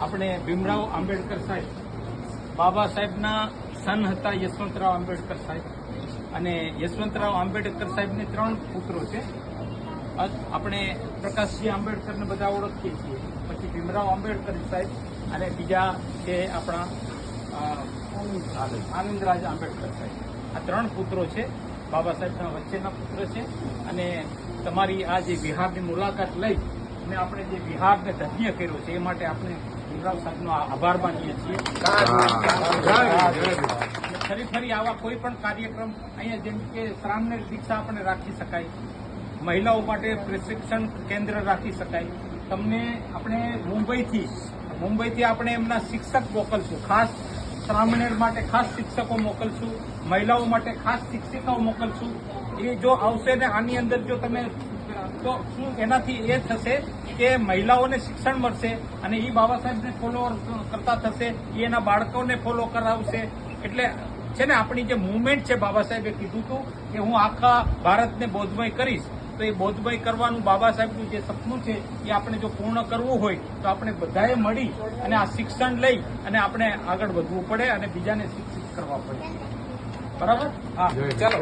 આપણે ભીમરાવ આંબેડકર સાહેબ, બાબા સાહેબના સન હતા યશવંતરાવ આંબેડકર સાહેબ. અને યશવંતરાવ આંબેડકર સાહેબને ત્રણ પુત્રો છે. આપણે પ્રકાશજી આંબેડકરને બધા ઓળખીએ છીએ. પછી ભીમરાવ આંબેડકર સાહેબ અને બીજા છે આપણા આનંદરાજ આંબેડકર સાહેબ. આ ત્રણ પુત્રો છે. બાબા સાહેબના વચ્ચેના પુત્ર છે. અને તમારી આ જે બિહારની મુલાકાત લઈ અને આપણે જે બિહારને ધન્ય કર્યો છે, એ માટે આપણે ભીમરાવ સાહેબનો આભાર માનીએ છીએ. ફરી ફરી આવા કોઈ પણ કાર્યક્રમ અહીંયા જેમ કે શ્રામનેર દીક્ષા આપણે રાખી શકાય, મહિલાઓ માટે પ્રશિક્ષણ કેન્દ્ર રાખી શકાય. તમને આપણે મુંબઈથી મુંબઈથી આપણે એમના શિક્ષક મોકલશું. ખાસ શ્રામણેર માટે ખાસ શિક્ષકો મોકલશું, મહિલાઓ માટે ખાસ શિક્ષિકાઓ મોકલશું. એ જો આવશે ને આની અંદર જો તમે, તો શું એનાથી એ થશે? કે મહિલાઓને શિક્ષણ મળશે અને એ બાબા સાહેબને ફોલો કરતા થશે એ એના બાળકોને ફોલો કરાવશે. એટલે છે ને આપણી જે મુવમેન્ટ છે બાબા સાહેબે કીધું હતું કે હું આખા ભારતને બોધમય કરીશ તો એ બોધમય કરવાનું બાબા સાહેબનું જે સપનું છે એ આપણે જો પૂર્ણ કરવું હોય તો આપણે બધાએ મળી અને આ શિક્ષણ લઈ અને આપણે આગળ વધવું પડે અને બીજાને શિક્ષિત કરવા પડે. બરાબર? હા ચાલો.